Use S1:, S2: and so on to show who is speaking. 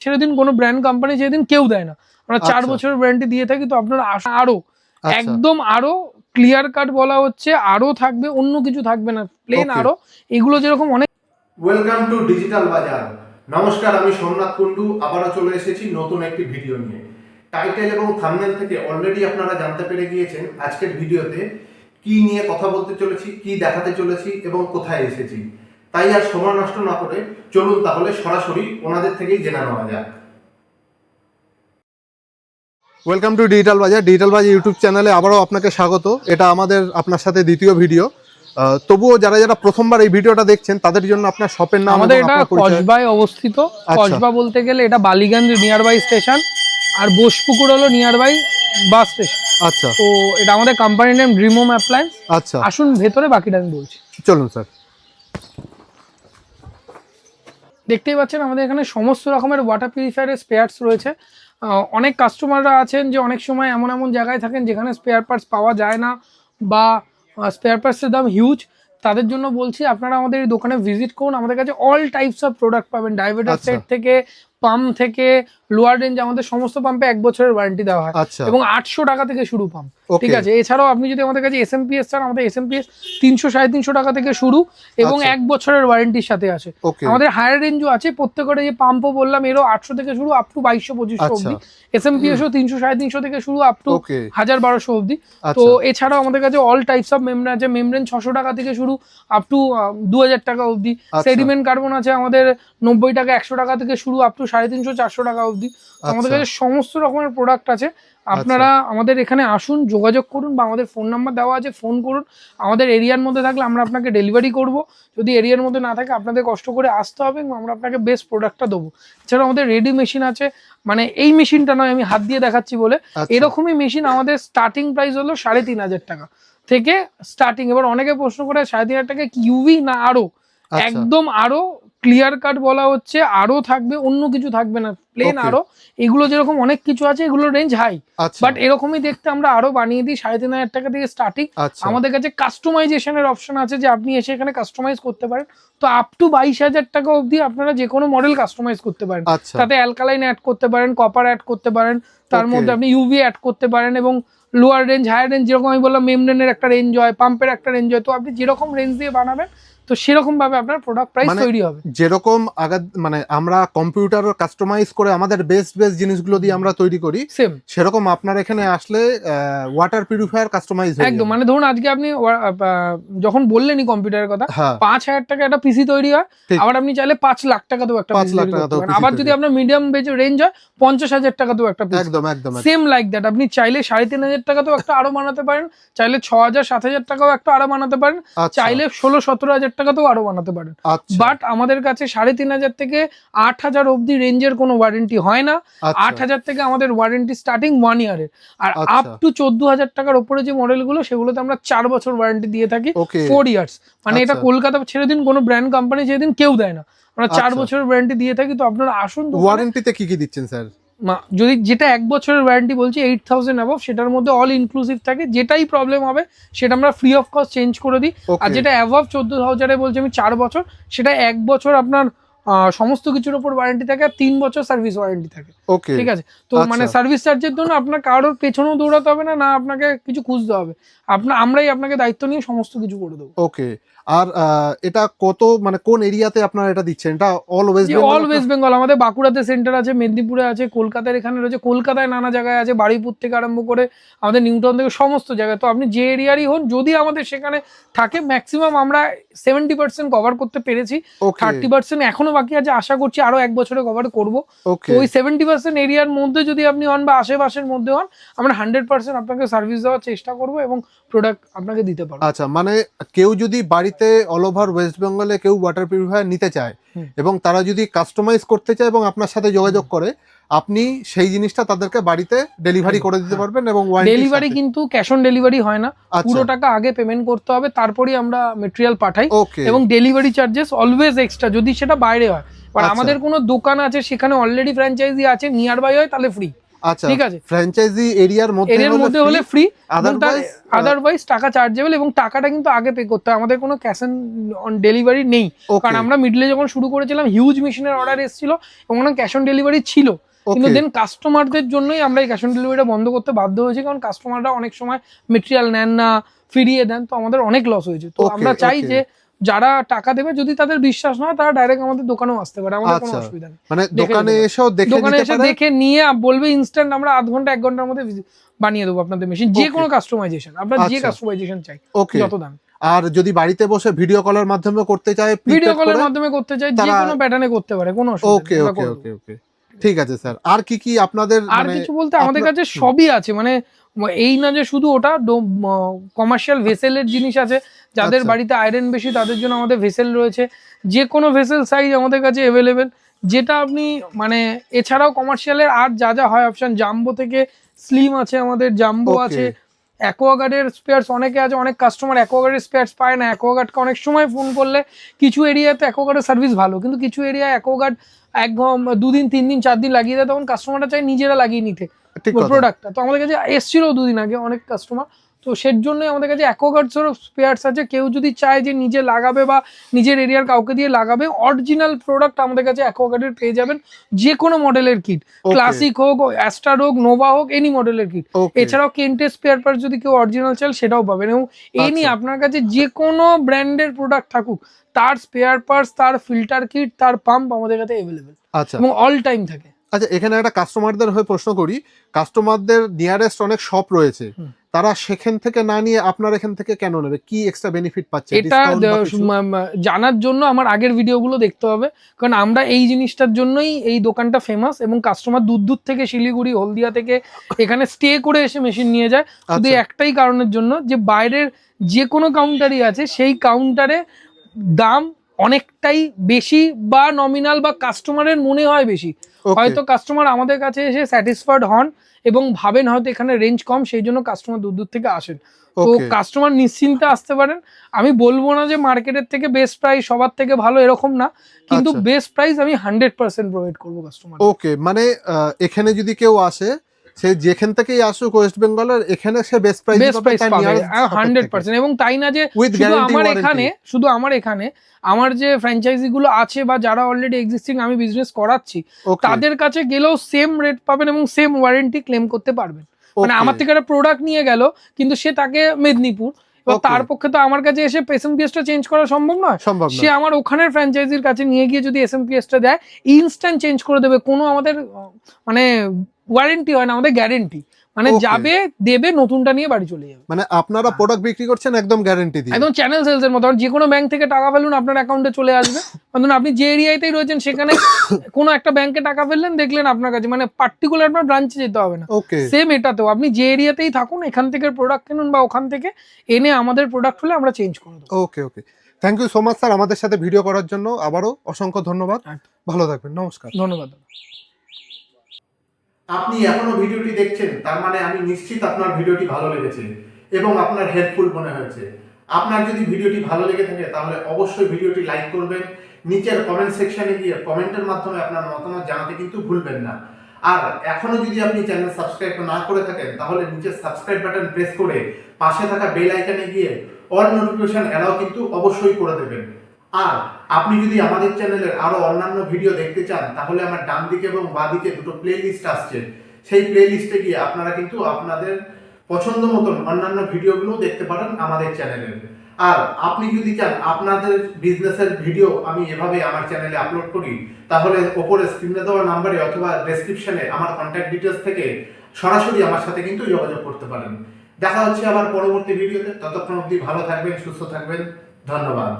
S1: ছেড়ে দিন কোনো ব্র্যান্ড কোম্পানি ছেড়ে দিন কেউ দেয় না। আমরা চার
S2: আচ্ছা।
S1: বছরের ওয়ারেন্টি দিয়ে থাকি তো আপনারা আস- আরও
S2: আচ্ছা।
S1: একদম আরও ক্লিয়ার কাট বলা হচ্ছে আরও থাকবে অন্য কিছু থাকবে না প্লেন আরও। এগুলো যেরকম অনেক
S3: ওয়েলকাম টু ডিজিটাল বাজার নমস্কার আমি সোমনাথ কুন্ডু আবারও চলে এসেছি নতুন একটি ভিডিও নিয়ে। টাইটেল এবং থাম্বনেল থেকে অলরেডি আপনারা জানতে পেরে গিয়েছেন আজকের ভিডিওতে কি নিয়ে কথা বলতে চলেছি কি দেখাতে চলেছি এবং কোথায় এসেছি। তাই আর সময় নষ্ট না করে চলুন তাহলে সরাসরি ওনাদের থেকেই জেনে নেওয়া যাক।
S2: Welcome to digital Bazaar digital Bazaar YouTube চ্যানেলে আবারও আপনাকে স্বাগত। এটা আমাদের আপনার সাথে দ্বিতীয় ভিডিও আহ, তবুও যারা যারা প্রথমবার এই ভিডিওটা দেখছেন তাদের জন্য আপনার শপের নাম
S1: আমাদের এটা কসবায় অবস্থিত।
S2: আচ্ছা।
S1: কসবা বলতে গেলে এটা বালিগঞ্জ নিয়ার বাই স্টেশন আর বোসপুকুর হলো নিয়ার বাই বাস স্টেশন
S2: আচ্ছা।
S1: তো এটা আমাদের কোম্পানির নেম ড্রিমোম অ্যাপ্লায়েন্স
S2: আচ্ছা।
S1: আসুন ভেতরে বাকিটা আমি বলছি।
S2: চলুন স্যার
S1: দেখতেই পাচ্ছেন আমাদের এখানে সমস্ত রকমের ওয়াটার পিউরিফায়ারের স্পেয়ার্স রয়েছে। অনেক কাস্টমাররা আছেন যে অনেক সময় এমন এমন জায়গায় থাকেন যেখানে স্পেয়ার পার্টস পাওয়া যায় না বা স্পেয়ার পার্টসের দাম হিউজ তাদের জন্য বলছি আপনারা আমাদের এই দোকানে ভিজিট করুন। আমাদের কাছে অল টাইপস অফ প্রোডাক্ট পাবেন। ডাইভেটার
S2: আচ্ছা।
S1: সেট থেকে পাম্প থেকে লোয়ার রেঞ্জ আমাদের সমস্ত পাম্পে এক বছরের ওয়ারেন্টি দেওয়া হয়।
S2: আচ্ছা।
S1: এবং আটশো টাকা থেকে শুরু পাম্প ঠিক আছে? এছাড়াও আপনি যদি আমাদের কাছে এস এম পি এস চান আমাদের এস এম পি এস তিনশো সাড়ে তিনশো টাকা থেকে শুরু এবং
S2: আচ্ছা।
S1: এক বছরের ওয়ারেন্টির সাথে আছে। আমাদের হায়ার রেঞ্জও আছে। প্রত্যেকের যে পাম্পও বললাম এরও আটশো থেকে শুরু আপ টু বাইশশো পঁচিশশো অব্দি এস এম পি এসও তিনশো সাড়ে তিনশো থেকে শুরু আপ টু হাজার বারোশো অব্দি তো
S2: আচ্ছা
S1: এছাড়াও আমাদের কাছে অল টাইপস অফ মেমব্রেন আছে। মেমব্রেন ছশো টাকা থেকে শুরু আপ টু দু হাজার টাকা অবধি।
S2: আচ্ছা।
S1: সেডিমেন্ট কার্বন আছে আমাদের নব্বই টাকা একশো টাকা থেকে শুরু আপ টু সাড়ে তিনশো চারশো টাকা অবধি। আমাদের
S2: আচ্ছা।
S1: কাছে সমস্ত রকমের প্রোডাক্ট আছে। আপনারা আমাদের এখানে আসুন যোগাযোগ করুন বা আমাদের ফোন নাম্বার দেওয়া আছে ফোন করুন। আমাদের এরিয়ার মধ্যে থাকলে আমরা আপনাকে ডেলিভারি করব। যদি এরিয়ার মধ্যে না থাকে আপনাদের কষ্ট করে আসতে হবে এবং আমরা আপনাকে বেস্ট প্রোডাক্টটা দেবো। এছাড়া আমাদের রেডি মেশিন আছে। মানে এই মেশিনটা নয় আমি হাত দিয়ে দেখাচ্ছি বলে।
S2: আচ্ছা।
S1: এরকমই মেশিন আমাদের স্টার্টিং প্রাইস হলো সাড়ে তিন হাজার টাকা। থেকে স্টার্টিং এবার অনেকে প্রশ্ন করে সাড়ে তিন হাজার টাকা কি ইউভি না আরও
S2: আচ্ছা।
S1: একদম আরও ক্লিয়ার কাট বলা হচ্ছে আরও থাকবে অন্য কিছু থাকবে না প্লেন আরও। এগুলো যেরকম অনেক কিছু আছে এগুলো রেঞ্জ হাই বাট এরকমই দেখতে আমরা আরও বানিয়ে দিই সাড়ে তিন হাজার টাকা থেকে স্টার্টিং
S2: আচ্ছা।
S1: আমাদের কাছে কাস্টমাইজেশনের অপশন আছে যে আপনি এসে এখানে কাস্টমাইজ করতে পারেন। তো আপ টু বাইশ হাজার টাকা অবধি আপনারা যে কোনো মডেল কাস্টমাইজ করতে পারেন।
S2: আচ্ছা।
S1: তাতে অ্যালকালাইন অ্যাড করতে পারেন কপার অ্যাড করতে পারেন। তার মধ্যে আপনি ইউভি অ্যাড করতে পারেন এবং লোয়ার রেঞ্জ হায়ার রেঞ্জ যেরকম আমি বললাম মেমব্রেনের একটা রেঞ্জ হয় পাম্পের একটা রেঞ্জ হয়। তো আপনি যেরকম রেঞ্জ দিয়ে বানাবেন তো সেরকম ভাবে আপনার প্রোডাক্ট প্রাইস
S2: মানে-
S1: তৈরি হবে।
S2: যেরকম আগা মানে আমরা কম্পিউটার কাস্টমাইজ করে আমাদের বেস্ট বেস্ট জিনিসগুলো দিয়ে আমরা তৈরি করি
S1: সেম
S2: সেরকম আপনার এখানে আসলে ওয়াটার পিউরিফায়ার কাস্টমাইজ হয়ে
S1: একদম মানে ধরুন আজকে আপনি যখন বললেনই কম্পিউটারের কথা
S2: হ্যাঁ।
S1: পাঁচ হাজার টাকা একটা পিসি তৈরি হয় আবার আপনি চাইলে পাঁচ লাখ টাকাতেও একটা
S2: পাঁচ লাখ টাকা
S1: আবার যদি আপনার মিডিয়াম বেজ রেঞ্জ হয় পঞ্চাশ হাজার টাকাতেও একটা পিসি
S2: একদম একদম একদম।
S1: সেম লাইক দ্যাট আপনি চাইলে সাড়ে তিন হাজার টাকাতেও একটা আরও বানাতে পারেন চাইলে ছ হাজার সাত হাজার টাকাও একটা আরও বানাতে পারেন
S2: আচ্ছা।
S1: চাইলে ষোলো সতেরো হাজার টাকাতেও আরও বানাতে পারেন।
S2: আচ্ছা।
S1: বাট আমাদের কাছে সাড়ে তিন হাজার থেকে আট হাজার অব্দি রেঞ্জের কোনো ওয়ারেন্টি হয় না।
S2: আচ্ছা,
S1: আট হাজার থেকে আমাদের ওয়ারেন্টি স্টার্টিং ওয়ান ইয়ারের আর
S2: আচ্ছা।
S1: আপ টু চোদ্দ হাজার টাকার উপরে যে মডেলগুলো সেগুলোতে আমরা চার বছর ওয়ারেন্টি দিয়ে থাকি। ফোর ইয়ার্স মানে এটা
S2: আচ্ছা।
S1: কলকাতা ছেড়ে দিন কোনো ব্র্যান্ড কোম্পানি ছেড়ে দিন কেউ দেয় না। আমরা চার
S2: আচ্ছা।
S1: বছরের ওয়ারেন্টি দিয়ে থাকি তো আপনারা আসুন
S2: ওয়ারেন্টিতে কি কি দিচ্ছেন স্যার?
S1: যদি যেটা এক বছরের ওয়ারেন্টি বলছি এইট থাউজেন্ড অ্যাবভ সেটার মধ্যে অল ইনক্লুসিভ থাকে যেটাই প্রবলেম হবে সেটা আমরা ফ্রি অফ কস্ট চেঞ্জ করে দিই। আর যেটা অ্যাবভ চোদ্দ হাজারে বলছি আমি চার বছর সেটা এক বছর আপনার সমস্ত কিছুর উপর ওয়ারেন্টি থাকে আর তিন বছর সার্ভিস ওয়ারেন্টি থাকে।
S2: ওকে
S1: ঠিক আছে? তো
S2: আচ্ছা।
S1: মানে সার্ভিস চার্জের জন্য আপনার কারোর পেছনেও দৌড়াতে হবে না না আপনাকে কিছু খুঁজতে হবে। আপনার আমরাই আপনাকে দায়িত্ব নিয়ে সমস্ত কিছু করে দেবো।
S2: ওকে আর এটা কত মানে কোন এরিয়াতে আপনারা এটা দিচ্ছেন? এটা অল ওয়েস্ট
S1: যে অল ওয়েস্ট বেঙ্গল আমাদের বাঁকুড়াতে সেন্টার আছে মেদিনীপুরে আছে কলকাতার এখানে রয়েছে কলকাতায় নানা জায়গায় আছে বারুইপুর থেকে আরম্ভ করে আমাদের নিউটাউন থেকে সমস্ত জায়গায়। তো আপনি যে এরিয়ারই হন যদি আমাদের সেখানে থাকে ম্যাক্সিমাম আমরা সেভেন্টি পার্সেন্ট কভার করতে পেরেছি। থার্টি পার্সেন্ট এখনও বাকি আছে আশা করছি আরও এক বছরে কভার করব। তো ওই সেভেন্টি পার্সেন্ট এরিয়ার মধ্যে যদি আপনি হন বা আশেপাশের মধ্যে হন আমরা হান্ড্রেড পার্সেন্ট আপনাকে সার্ভিস দেওয়ার চেষ্টা করব এবং প্রোডাক্ট আপনাকে দিতে পারব।
S2: আচ্ছা মানে কেউ যদি বাড়িতে অল ওভার ওয়েস্ট বেঙ্গলে কেউ ওয়াটার পিউরিফায়ার নিতে চায় এবং তারা যদি কাস্টমাইজ করতে চায় এবং আপনার সাথে যোগাযোগ করে আপনি সেই জিনিসটা তাদেরকে বাড়িতে ডেলিভারি করে দিতে
S1: হ্যাঁ।
S2: পারবেন এবং
S1: ডেলিভারি কিন্তু ক্যাশ অন ডেলিভারি হয় না।
S2: আচ্ছা।
S1: পুরো টাকা আগে পেমেন্ট করতে হবে তারপরেই আমরা মেটেরিয়াল পাঠাই এবং ডেলিভারি চার্জেস অলওয়েজ এক্সট্রা যদি সেটা বাইরে হয়। আর
S2: আচ্ছা।
S1: আমাদের কোনো দোকান আছে সেখানে অলরেডি ফ্র্যাঞ্চাইজি আছে নিয়ার বাই হয় তাহলে ফ্রি
S2: আচ্ছা
S1: ঠিক আছে।
S2: ফ্র্যাঞ্চাইজি এরিয়ার মধ্যে
S1: হলে ফ্রি আদারওয়াইজ টাকা চার্জেবল এবং টাকাটা কিন্তু আগে পে করতে হয়। আমাদের কোনো ক্যাশ অন ডেলিভারি নেই। কারণ আমরা মিডলে যখন শুরু করেছিলাম হিউজ মেশিনের অর্ডার এসেছিল এবং ক্যাশ অন ডেলিভারি ছিল। কিন্তু. দেন কাস্টমারদের জন্যই আমরা এই ক্যাশ অন ডেলিভারিটা বন্ধ করতে বাধ্য হয়েছি। কারণ কাস্টমাররা অনেক সময় মেটেরিয়াল নেন না ফিরিয়ে দেন তো আমাদের অনেক লস হয়েছে। তো আমরা চাই যে যারা টাকা দেবে যদি তাদের বিশ্বাস না হয় তারা ডাইরেক্ট আমাদের দোকানেও আসতে পারে। আমাদের কোনো
S2: আচ্ছা।
S1: অসুবিধা নেই।
S2: মানে দোকানে এসেও দেখে
S1: দোকানে এসে দেখে নিয়ে বলবে ইনস্ট্যান্ট আমরা আধ ঘণ্টা এক ঘণ্টার মধ্যে বানিয়ে দেবো আপনাদের মেশিন যে কোনো কাস্টমাইজেশন আপনার যে
S2: আচ্ছা।
S1: কাস্টমাইজেশন চাই
S2: ওকে
S1: যত দাম।
S2: আর যদি বাড়িতে বসে ভিডিও কলের মাধ্যমে করতে চায়
S1: ভিডিও কলের মাধ্যমে করতে চায় যে কোনো প্যাটার্নে করতে পারে কোনো
S2: ওকে
S1: অসুবিধা নেই, আমরা
S2: ওকে ওকে ওকে ঠিক আছে স্যার। আর কি কি আপনাদের
S1: আর
S2: মানে
S1: কিছু বলতে আমাদের কাছে সবই আছে মানে এই না যে শুধু ওটা কমার্শিয়াল ভেসেলের জিনিস আছে যাদের
S2: আচ্ছা।
S1: বাড়িতে আয়রন বেশি তাদের জন্য আমাদের ভেসেল রয়েছে। যে কোনো ভেসেল সাইজ আমাদের কাছে অ্যাভেলেবেল যেটা আপনি মানে এছাড়াও কমার্শিয়ালের আর যা যা হয় অপশন জাম্বো থেকে স্লিম আছে আমাদের জাম্বো আছে অ্যাকোয়াগার্ডের স্পেয়ার্স অনেকে আছে অনেক কাস্টমার অ্যাকোয়াগার্ডের স্পেয়ার্স পায় না। অ্যাকোয়াগার্ডকে অনেক সময় ফোন করলে কিছু এরিয়াতে অ্যাকোয়াগার্ডের সার্ভিস ভালো কিন্তু কিছু এরিয়ায় অ্যাকোয়াগার্ড একদম দুদিন তিন দিন চার দিন লাগিয়ে দেয় তখন কাস্টমাররা চাই নিজেরা লাগিয়ে নিতে প্রোডাক্টটা তো আমাদের কাছে এসছিল দুদিন আগে অনেক কাস্টমার তো সের জন্যই আমাদের কাছে অ্যাকোগার্ডসেরও স্পেয়ার্স আছে। কেউ যদি চায় যে নিজে লাগাবে বা নিজের এরিয়ার কাউকে দিয়ে লাগাবে অরিজিনাল প্রোডাক্ট আমাদের কাছে অ্যাকোগার্ডের পেয়ে যাবেন। যে কোনো মডেলের কিট ক্লাসিক হোক অ্যাস্টার হোক নোভা হোক এনি মডেলের কিট এছাড়াও কেন্টের স্পেয়ার পার্ট যদি কেউ অরিজিনাল চাল সেটাও পাবেন। এবং এই নিয়ে
S2: আচ্ছা।
S1: আপনার কাছে যে কোনো ব্র্যান্ডের প্রোডাক্ট থাকুক তার স্পেয়ার পার্টস তার ফিল্টার কিট তার পাম্প আমাদের কাছে অ্যাভেলেবেল
S2: আচ্ছা।
S1: এবং অল টাইম থাকে।
S2: আচ্ছা এখানে একটা কাস্টমারদের হয়ে প্রশ্ন করি। কাস্টমারদের নিয়ারেস্ট অনেক শপ রয়েছে। তারা সেখান থেকে না নিয়ে আপনার এখান থেকে কেন নেবে? কি এক্সট্রা বেনিফিট পাচ্ছে?
S1: এটা জানার জন্য আমার আগের ভিডিওগুলো দেখতে হবে। কারণ আমরা এই জিনিসটার জন্যই এই দোকানটা ফেমাস এবং কাস্টমার দূর দূর থেকে শিলিগুড়ি হলদিয়া থেকে এখানে স্টে করে এসে মেশিন নিয়ে যায়। শুধু
S2: আচ্ছা।
S1: একটাই কারণের জন্য যে বাইরের যে কোনো কাউন্টারই আছে সেই কাউন্টারে দাম অনেকটাই বেশি বা নমিনাল বা কাস্টমারের মনে হয় বেশি। হয়তো কাস্টমার আমাদের কাছে এসে স্যাটিসফাইড হন এবং ভাবেন হয়তো এখানে রেঞ্জ কম সেই জন্য কাস্টমার দূর দূর থেকে আসেন। তো কাস্টমার নিশ্চিন্তে আসতে পারেন। আমি বলব না যে মার্কেটের থেকে বেস্ট প্রাইস সবার থেকে ভালো এরকম না কিন্তু
S2: আচ্ছা।
S1: বেস্ট প্রাইস আমি হান্ড্রেড পার্সেন্ট প্রোভাইড করব কাস্টমার
S2: ওকে মানে এখানে যদি কেউ আসে সে যেখান থেকেই আসুক ওয়েস্ট বেঙ্গলের এখানে সে বেস্ট প্রাইস
S1: বেস্ট প্রাইস পাবে হান্ড্রেড পার্সেন্ট এবং তাই না যে শুধু আমার এখানে শুধু আমার এখানে আমার যে ফ্র্যাঞ্চাইজি গুলো আছে বা যারা অলরেডি এক্সিস্টিং আমি বিজনেস করাচ্ছি তাদের কাছে গেলেও সেম রেট পাবেন এবং সেম ওয়ারেন্টি ক্লেম করতে পারবেন। মানে আমার থেকে একটা প্রোডাক্ট নিয়ে গেল কিন্তু সে তাকে মেদিনীপুর. তার পক্ষে তো আমার কাছে এসে এসএমপিএসটা চেঞ্জ করা সম্ভব নয়।
S2: সম্ভব
S1: সে আমার ওখানের ফ্র্যাঞ্চাইজির কাছে নিয়ে গিয়ে যদি এসএমপিএসটা দেয় ইনস্ট্যান্ট চেঞ্জ করে দেবে কোনো আমাদের মানে ওয়ারেন্টি হয় না আমাদের গ্যারেন্টি মানে যাবে দেবে নতুনটা নিয়ে বাড়ি চলে যাবে।
S2: মানে আপনারা প্রোডাক্ট বিক্রি করছেন একদম গ্যারেন্টি দিয়ে।
S1: একদম চ্যানেল সেলস এর মতো। যে কোনো ব্যাংক থেকে টাকা ফেলুন আপনার অ্যাকাউন্টে চলে আসবে। ধরুন আপনি যে এরিয়াতেই রয়েছেন সেখানে কোনো একটা ব্যাংকে টাকা ফেললেন দেখলেন আপনার কাছে। মানে পার্টিকুলার আপনার ব্রাঞ্চে যেতে হবে না।
S2: ওকে
S1: সেম এটাতেও। আপনি যে এরিয়াতেই থাকুন এখান থেকে প্রোডাক্ট কিনুন বা ওখান থেকে এনে আমাদের প্রোডাক্ট হলে আমরা চেঞ্জ করে দেবো।
S2: Okay okay thank you so much sir আমাদের সাথে ভিডিও করার জন্য। আবারও অসংখ্য ধন্যবাদ।
S1: আচ্ছা।
S2: ভালো থাকবেন। নমস্কার।
S1: ধন্যবাদ। দাদা।
S3: আপনি এখনও ভিডিওটি দেখছেন, তার মানে আমি নিশ্চিত আপনার ভিডিওটি ভালো লেগেছে এবং আপনার হেল্পফুল মনে হয়েছে। আপনার যদি ভিডিওটি ভালো লেগে থাকে, তাহলে অবশ্যই ভিডিওটি লাইক করবেন। নিচের কমেন্ট সেকশনে গিয়ে কমেন্টের মাধ্যমে আপনার মতামত জানাতে কিন্তু ভুলবেন না। আর এখনও যদি আপনি চ্যানেল সাবস্ক্রাইব না করে থাকেন, তাহলে নিচের সাবস্ক্রাইব বাটন প্রেস করে পাশে থাকা বেল আইকনে গিয়ে অল নোটিফিকেশন এলাও কিন্তু অবশ্যই করে দেবেন। আর আপনি যদি আমাদের চ্যানেলের আরও অন্যান্য ভিডিও দেখতে চান, তাহলে আমার ডান দিকে এবং বাঁ দিকে দুটো প্লে লিস্ট আসছে। সেই প্লে লিস্টে গিয়ে আপনারা কিন্তু আপনাদের পছন্দ মতন অন্যান্য ভিডিওগুলো দেখতে পারেন আমাদের চ্যানেলের। আর আপনি যদি চান আপনাদের বিজনেসের ভিডিও আমি এভাবে আমার চ্যানেলে আপলোড করি, তাহলে ওপরে স্ক্রিনে দেওয়া নাম্বারে অথবা ডেসক্রিপশনে আমার কন্ট্যাক্ট ডিটেলস থেকে সরাসরি আমার সাথে কিন্তু যোগাযোগ করতে পারেন। দেখা হচ্ছে আবার পরবর্তী ভিডিওতে ততক্ষণ অবধি ভালো থাকবেন, সুস্থ থাকবেন। ধন্যবাদ।